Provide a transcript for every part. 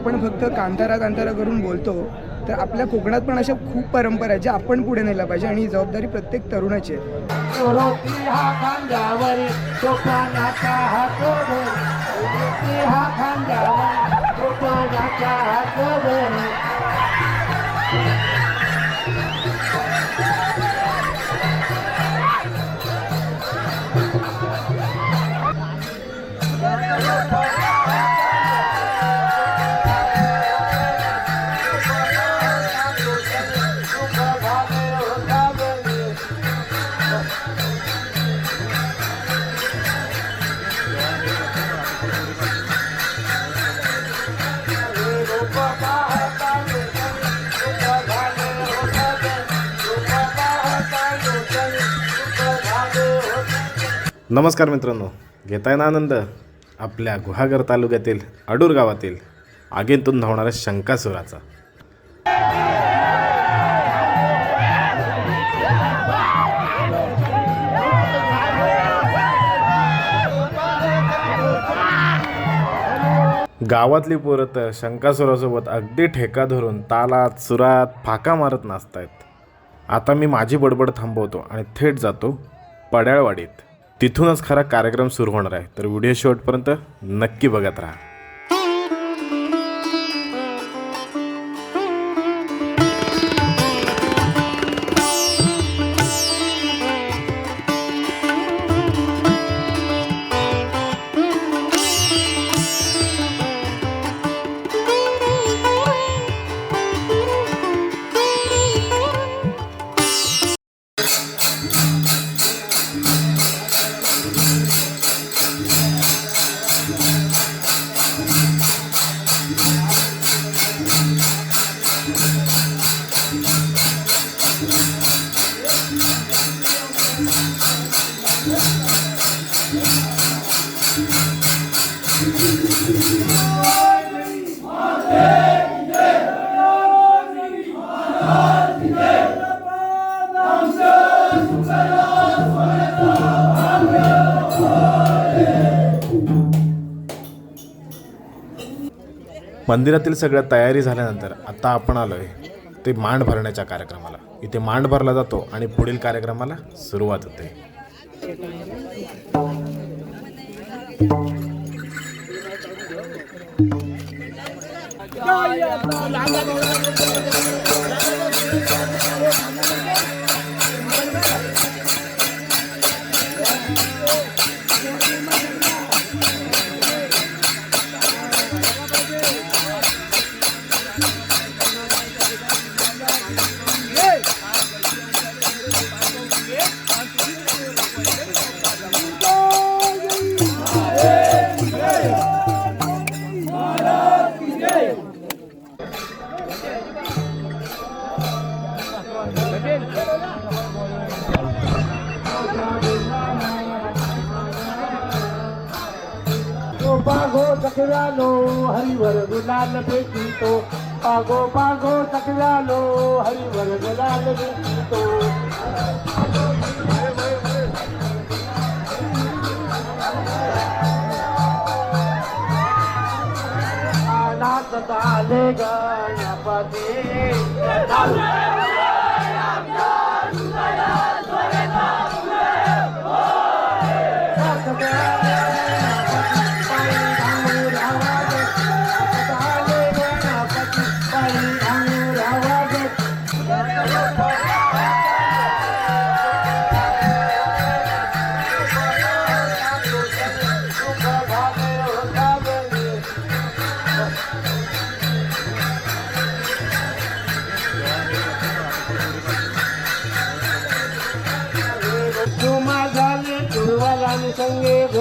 आपण फक्त कांतारा कांतारा करून बोलतो तर आपल्या कोकणात पण अशा खूप परंपरा आहेत ज्या आपण पुढे नेल्या पाहिजे आणि ही जबाबदारी प्रत्येक तरुणाची आहे. नमस्कार मित्रांनो. घेताय ना आनंद? आपल्या गुहागर तालुक्यातील अडूर गावातील आगीतून धावणाऱ्या शंकासुराचा. गावातली पोरं तर शंकासुरासोबत अगदी ठेका धरून तालात सुरात फाका मारत नाचतायत. आता मी माझी बडबड थांबवतो आणि थेट जातो पड्याळवाडीत. तिथूनच खरा कार्यक्रम सुरू होणार आहे. तर व्हिडिओ शेवटपर्यंत नक्की बघत राहा. मंदिरातील सगळ्या तयारी झाल्यानंतर आता आपण आलो आहे ते मांड भरण्याच्या कार्यक्रमाला. इथे मांड भरला जातो आणि पुढील कार्यक्रमाला सुरुवात होते. लाल गुलाल बेचितो पागो पागो चकरालो हरिवर लाल बेचितो नाच चाले गणपती.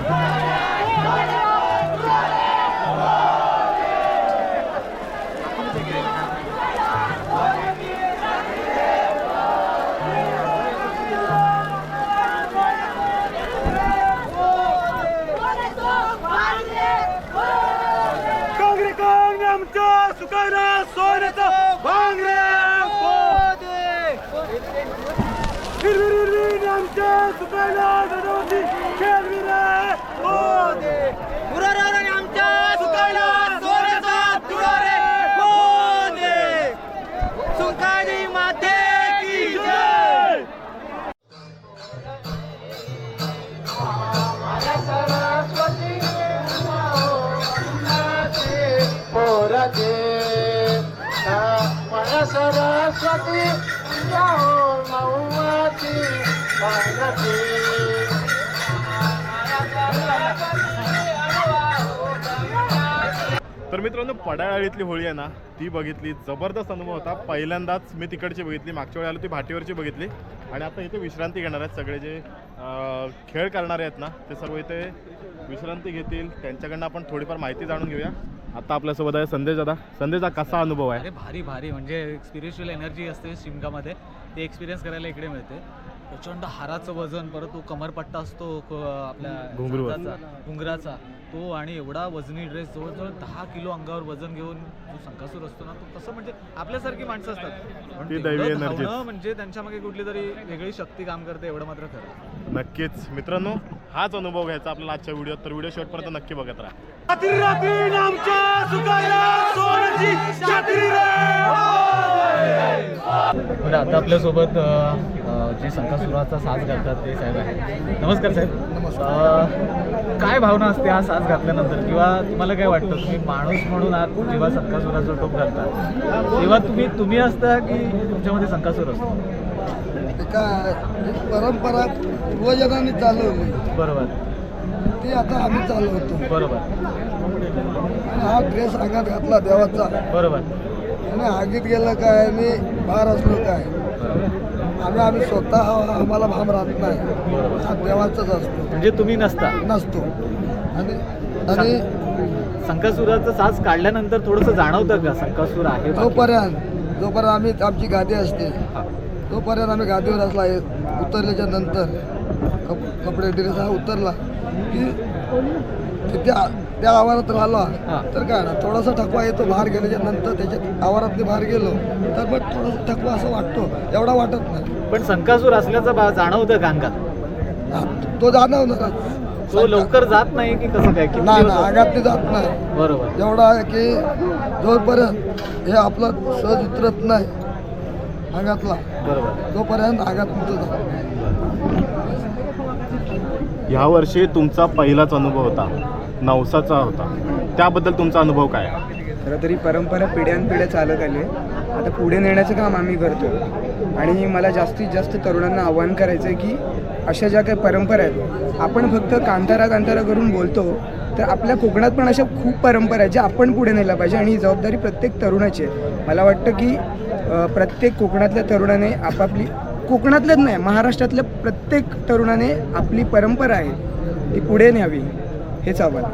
Come on. तर मित्रांनो पडाळाळीतली होळी आहे ना ती बघितली जबरदस्त अनुभव होता. पहिल्यांदाच मी तिकडची बघितली मागच्या वेळी आलो ती भाटीवरची बघितली. आणि आता इथे विश्रांती घेणार आहेत सगळे जे खेळ करणारे आहेत ना ते सर्व इथे विश्रांती घेतील. त्यांच्याकडनं आपण थोडीफार माहिती जाणून घेऊया. आता आपल्यासोबत आहे संदेश दादा. संदेशचा कसा अनुभव आहे? अरे भारी भारी. म्हणजे स्पिरिच्युअल एनर्जी असते शिमगामध्ये. ते एक्सपिरियन्स करायला इकडे मिळते. प्रचंड हाराचं वजन परत तो कमरपट्टा असतो क- आपल्या घुंगराचा तो आणि एवढा वजनी ड्रेस जवळजवळ दहा किलो अंगावर वजन घेऊन जो संकासूर असतो ना तो कसं म्हणजे आपल्यासारखी माणसं असतात. म्हणजे त्यांच्यामागे कुठली तरी वेगळी शक्ती काम करते एवढं मात्र खरं. नक्कीच. मित्रांनो हाच अनुभव घ्यायचा आपल्याला आजच्या व्हिडिओत तर व्हिडिओ शेवटपर्यंत नक्की बघत राहा. बरं आता आपल्यासोबत जे संकासुराचा साज घालतात ते साहेब आहेत. नमस्कार साहेब. काय भावना असते हा साज घातल्यानंतर? किंवा तुम्हाला काय वाटतं तुम्ही माणूस म्हणून आत जेव्हा संकासुराचा टोप घालता तेव्हा तुम्ही तुम्ही असता की तुमच्यामध्ये संकासूर असतो? काय परंपरा पूर्वजनांनी चालवली. बरोबर. ती आता आम्ही चालवतो. बरोबर. हा ड्रेस अंगात घातला देवाचा. बरोबर. आणि आगीत गेलं काय आणि बाहेर असलो काय. आम्ही आम्ही स्वतः आम्हाला भाम राहत नाही. हा देवाचाच असतो. म्हणजे तुम्ही नसता. नसतो. आणि आणि संकासुराचा साज काढल्यानंतर थोडंसं जाणवतं का? संकासूर आहे? जोपर्यंत जोपर्यंत आम्ही आमची गादी असते. तोपर्यंत आम्ही गादीवर असला उतरल्याच्या नंतर कप कपडे ड्रेस हा उतरला की ते त्या आवारात राहिला. तर काय ना थोडासा थकवा येतो बाहेर गेल्याच्यानंतर त्याच्यात आवारात बाहेर गेलो तर मग थोडासा थकवा असं वाटतो एवढा वाटत नाही. पण संकासूर असल्याचं जाणवतं अंगात? तो जाणवणार तो लवकर जात नाही की कसं काय? नाही दिवस ना असतो? अंगात ते जात नाही. बरोबर. एवढा आहे की जोपर्यंत हे आपलं सहज उतरत नाही अंगातला बरोबर. तोपर्यंत अंगात उतरत ह्या वर्षी तुमचा पहिलाच अनुभव होता. नवसाचा होता. त्याबद्दल तुमचा अनुभव काय? खरं तरी परंपरा पिढ्यानपिढ्या चालत आली आहे. आता पुढे नेण्याचं काम आम्ही करतो. आणि मला जास्तीत जास्त तरुणांना आव्हान करायचं आहे की अशा ज्या काही परंपरा आहेत आपण फक्त कांतारा कांतारा करून बोलतो तर आपल्या कोकणात पण अशा खूप परंपरा आहेत ज्या आपण पुढे नेल्या पाहिजे. आणि ही जबाबदारी प्रत्येक तरुणाची आहे. मला वाटतं की प्रत्येक कोकणातल्या तरुणाने आपापली कोकणातलंच नाही महाराष्ट्रातल्या प्रत्येक तरुणाने आपली परंपरा आहे ती पुढे न्यावी हेच आव्हान.